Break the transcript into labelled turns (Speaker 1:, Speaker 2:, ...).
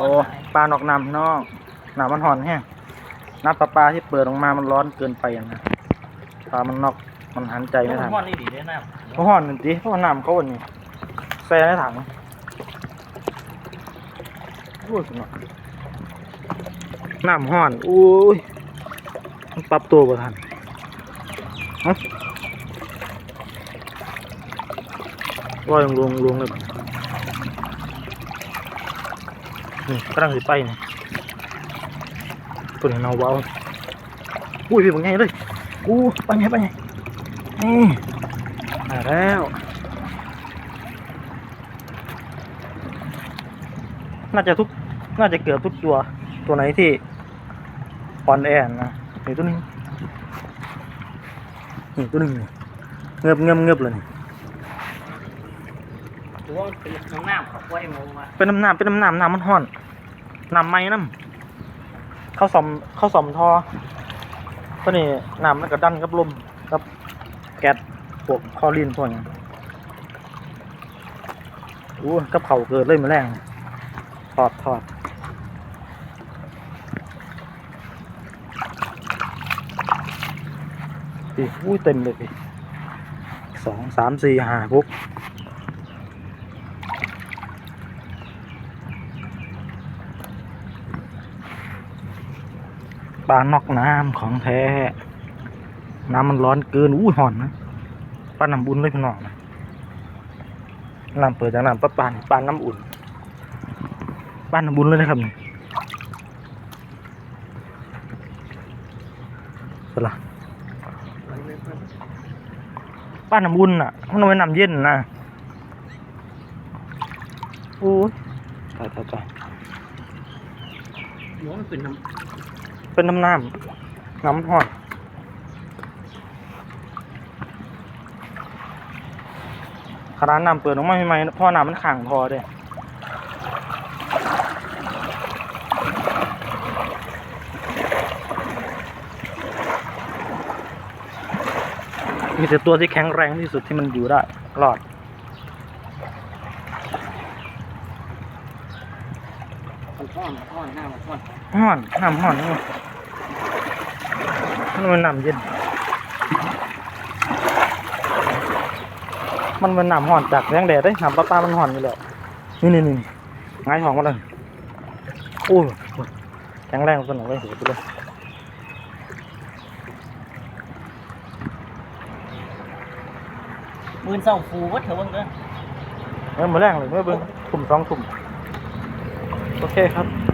Speaker 1: โอ้ปลานอกน้ำพี่น้องน้ำมันห่อนแห้งน้ำประปาที่เปิดออกมามันร้อนเกินไปอะนะปลามันนอกมันหันใจไม่ทัน
Speaker 2: ม่อนนี่ดีได้น้
Speaker 1: เพราะห่อนจริงๆเพราะว่าน้ำเขาวันนี้แซ่ในถังโอ้ยคุณหมอน้ำห่อนอุ้ยมันปรับตัวบ่ทันเอ้าว่ายังลงลงเลย นี่กำลังสิไปนี่ตัวนี้เนาเบาอุ้ยพี่เป็นไงเลยอู้ไปไงไปไงนี่มาแล้วน่าจะทุกน่าจะเกือบทุกตัวตัวไหนที่อ่อนแอนะนี่ตัวนึงนี่ตัวนึงเงือบเงือบเงือบเลยนี่ำ
Speaker 2: ถือว่ามันเป็นน้ำน้ำของกล้วยโมมา
Speaker 1: เป็นน้ำน้ำเป็นน้ำน้ำน้ำมันห้อนน้ำไม้น้ำเข้าสอมเข้าสอมทอตัวนี้น้ำมันก็ดันกับลมกับแก๊สพวกคอรีนพวกนี้อู้กับเขาเกิดเลยมาแรงถอดถอดดิอุ้เต็มเลยสองสามสี่ห้าหก ปลานอกน้ำของแท้ น้ำมันร้อนเกินอู้ยห่อนนะปลาน้ำบุญเลยพี่น้องนะน้ำเปิดจากน้ำปลาปานปลาน้ำอุ่นปลาน้ำบุญเลยนะครับนี่สละปลาน้ำบุญอะมันเอาไว้น้ำเย็นนะโอ้ยตายตายตาย
Speaker 2: หมูมันเป็นน้
Speaker 1: เป็นน้ำน้ำน้ำมันห่อนขนาน้ำเปิดออกมาใหม่ๆพราะน้ำมันขังพอเด้มีแต่ตัวที่แข็งแรงที่สุดที่มันอยู่ได้รอดำ
Speaker 2: มันท่อนท่อนหน้ามันท่อน
Speaker 1: ห่อนน้ำห่อนนี่มันเป็นน้ำเย็น มันเป็นน้ำห่อนจากแรงแดดเด้ยน้ำประปามันห่อนอยู่แล้วนี่นี่นี่ง่ายท้องมาเลยโอ้ยแข็งแรงสนุกเลยเสียไปเลย
Speaker 2: มือเศร้าฟูวัดเถอะเบิ่งเด้อ
Speaker 1: เมื่อมาแรงเลยเมื่อเบิ้งถุ่มสองถุ่ม โอเคครับ